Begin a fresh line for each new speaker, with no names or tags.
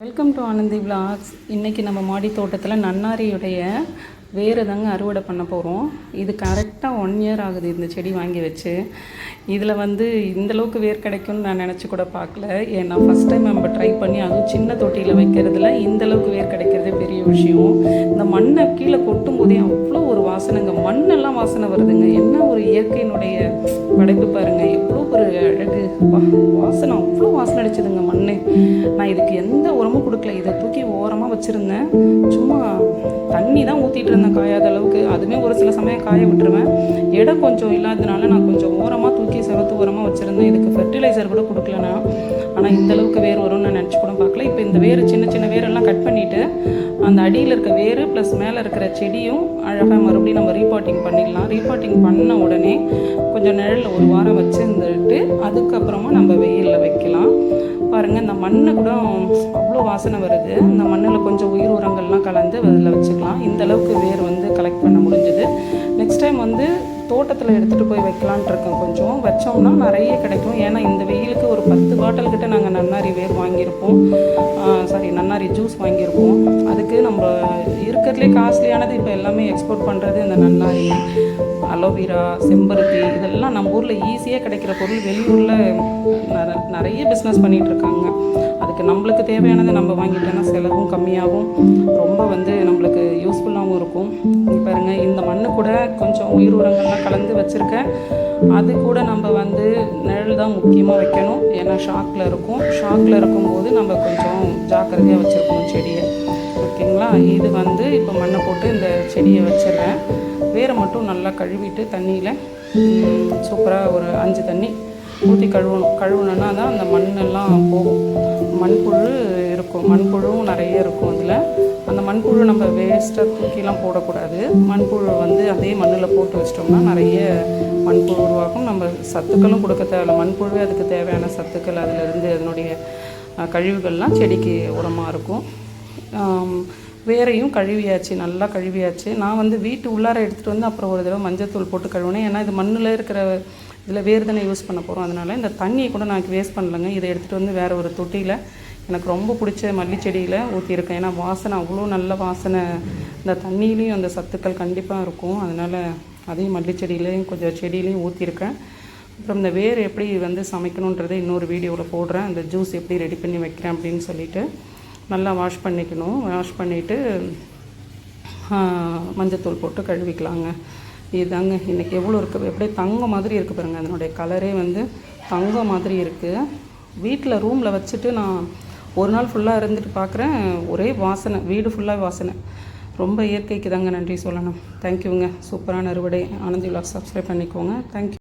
Welcome to Anandhi vlogs இன்றைக்கி நம்ம மாடி தோட்டத்தில் நன்னாரியுடைய வேறு தாங்க அறுவடை பண்ண போகிறோம் இது கரெக்டாக ஒன் இயர் ஆகுது இந்த செடி வாங்கி வச்சு. இதில் வந்து இந்த அளவுக்கு வேர் கிடைக்கும்னு நான் நினச்சி கூட பார்க்கல. ஏன்னா ஃபஸ்ட் டைம் நம்ம ட்ரை பண்ணி அதுவும் சின்ன தொட்டியில் வைக்கிறதுல இந்தளவுக்கு வேர் கிடைக்கிறதே பெரிய விஷயம். இந்த மண்ணை கீழே கொட்டும் போதே அவ்வளோ ஒரு வாசனைங்க. மண்ணெல்லாம் வாசனை வருதுங்க. என்ன ஒரு இயற்கையினுடைய படைப்பு பாருங்கள் எவ்வளோ அழகு. வா வாசனை அவ்வளோ வாசனை அடிச்சதுங்க மண் நான் இதுக்கு எந்த உரமும் கொடுக்கல. இதை தூக்கி ஓரமாக வச்சுருந்தேன். சும்மா தண்ணி தான் ஊற்றிட்டு இருந்தேன் காயாத அளவுக்கு. அதுவுமே ஒரு சில சமயம் காய விட்டுருவேன். இடம் கொஞ்சம் இல்லாததுனால நான் கொஞ்சம் ஓரமாக தூக்கி செவத்து ஓரமாக வச்சுருந்தேன். இதுக்கு ஃபெர்டிலைசர் கூட கொடுக்க ஆனால் இந்த அளவுக்கு வேர் வரும்னு நான் நினச்சி கூட பார்க்கல. இப்போ இந்த வேர் சின்ன சின்ன வேரெல்லாம் கட் பண்ணிவிட்டு அந்த அடியில் இருக்க வேர் ப்ளஸ் மேலே இருக்கிற செடியும் அழகாக மறுபடியும் நம்ம ரீபாட்டிங் பண்ணிடலாம். ரீபாட்டிங் பண்ண உடனே கொஞ்சம் நிழலில் ஒரு வாரம் வச்சுருந்துட்டு அதுக்கப்புறமா நம்ம வெயிலில் வைக்கலாம். பாருங்கள் இந்த மண்ணு கூட அவ்வளோ வாசனை வருது. இந்த மண்ணில் கொஞ்சம் உயிர் உரங்கள்லாம் கலந்து அதில் வச்சுக்கலாம். இந்த அளவுக்கு வேர் வந்து கலெக்ட் பண்ண முடிஞ்சுது. நெக்ஸ்ட் டைம் வந்து தோட்டத்தில் எடுத்துகிட்டு போய் வைக்கலான்ட்டு இருக்கோம் கொஞ்சம். வச்சோம்னா நிறைய கிடைக்கும். ஏன்னா இந்த ஹோட்டல்கிட்ட பாட்டில் கிட்ட நாங்கள் நன்னாரி வேர் வாங்கியிருப்போம். சாரி நன்னாரி ஜூஸ் வாங்கியிருப்போம். அதுக்கு நம்ம இருக்கிறதுலே காஸ்ட்லியானது இப்போ எல்லாமே எக்ஸ்போர்ட் பண்ணுறது இந்த நன்னாரி அலோவேரா செம்பருத்தி இதெல்லாம் நம்ம ஊரில் ஈஸியாக கிடைக்கிற பொருள் வெளியூரில் நிறைய பிஸ்னஸ் பண்ணிகிட்டு இருக்காங்க. அதுக்கு நம்மளுக்கு தேவையானதை நம்ம வாங்கிட்டோன்னா செலவும் கம்மியாகும். ரொம்ப வந்து நம்மளுக்கு யூஸ்ஃபுல்லாகவும் இருக்கும். பாருங்கள் பாருங்க இந்த மண்ணு கூட கொஞ்சம் உயிர் உரங்கள்லாம் கலந்து வச்சுருக்கேன் அது கூட நம்ம வந்து நிழல் தான் முக்கியமாக வைக்கணும். ஏன்னா ஷாக்கில் இருக்கும். ஷாக்கில் இருக்கும்போது நம்ம கொஞ்சம் ஜாக்கிரதையாக வச்சுருக்கணும் செடியை. ஓகேங்களா? இது வந்து இப்போ மண்ணை போட்டு இந்த செடியை வச்சிடுறேன். வேரை மட்டும் நல்லா கழுவிட்டு தண்ணியில் சூப்பராக ஒரு அஞ்சு தண்ணி ஊற்றி கழுவணும். கழுவுனோன்னா தான் அந்த மண்ணெல்லாம் போகும். மண்புழுவும் நிறைய இருக்கும் அதில். அந்த மண்புழு நம்ம வேஸ்ட்டாக தூக்கிலாம் போடக்கூடாது. மண்புழு வந்து அதே மண்ணில் போட்டு வச்சிட்டோம்னா நிறைய மண்புழு உருவாகும். நம்ம சத்துக்களும் கொடுக்க தேவையில்ல. மண்புழுவே அதுக்கு தேவையான சத்துக்கள் அதிலிருந்து அதனுடைய கழிவுகள்லாம் செடிக்கு உரமாக இருக்கும். வேறையும் வேரையும் கழுவியாச்சு. நல்லா கழுவியாச்சு. நான் வந்து வீட்டு உள்ளார எடுத்துகிட்டு வந்து அப்புறம் ஒரு தடவை மஞ்சத்தூள் போட்டு கழுவினேன். ஏன்னா இது மண்ணில் இருக்கிற இதில் வேறு தானே யூஸ் பண்ண போகிறோம் அதனால் இந்த தண்ணியை கூட நான் வேஸ்ட் பண்ணலைங்க. இதை எடுத்துகிட்டு வந்து வேறு ஒரு தொட்டியில் எனக்கு ரொம்ப பிடிச்ச மல்லி செடியில் ஏன்னா வாசனை அவ்வளோ நல்ல வாசனை. இந்த தண்ணியிலையும் அந்த சத்துக்கள் கண்டிப்பாக இருக்கும். அதனால் அதையும் மல்லி செடியிலையும் கொஞ்சம் செடியிலையும் ஊற்றிருக்கேன் அப்புறம் இந்த வேர் எப்படி வந்து சமைக்கணுன்றதை இன்னொரு வீடியோவில் போடுறேன். அந்த ஜூஸ் எப்படி ரெடி பண்ணி வைக்கிறேன் அப்படின்னு சொல்லிட்டு நல்லா வாஷ் பண்ணிக்கணும். வாஷ் பண்ணிவிட்டு மஞ்சத்தூள் போட்டு கழுவிக்கலாங்க. இதுதாங்க இன்றைக்கி எவ்வளோ இருக்குது அப்படியே தங்கம் மாதிரி இருக்குது பாருங்கள் அதனுடைய கலரே வந்து தங்கம் மாதிரி இருக்குது வீட்டில் ரூமில் வச்சுட்டு நான் ஒரு நாள் ஃபுல்லாக இருந்துட்டு பார்க்குறேன் ஒரே வாசனை வீடு ஃபுல்லாக வாசனை. ரொம்ப இயற்கைக்கு தாங்க நன்றி சொல்லணும். தேங்க்யூங்க சூப்பரான அறுவடை. ஆனந்தி விலாக் சப்ஸ்கிரைப் பண்ணிக்கோங்க. Thank you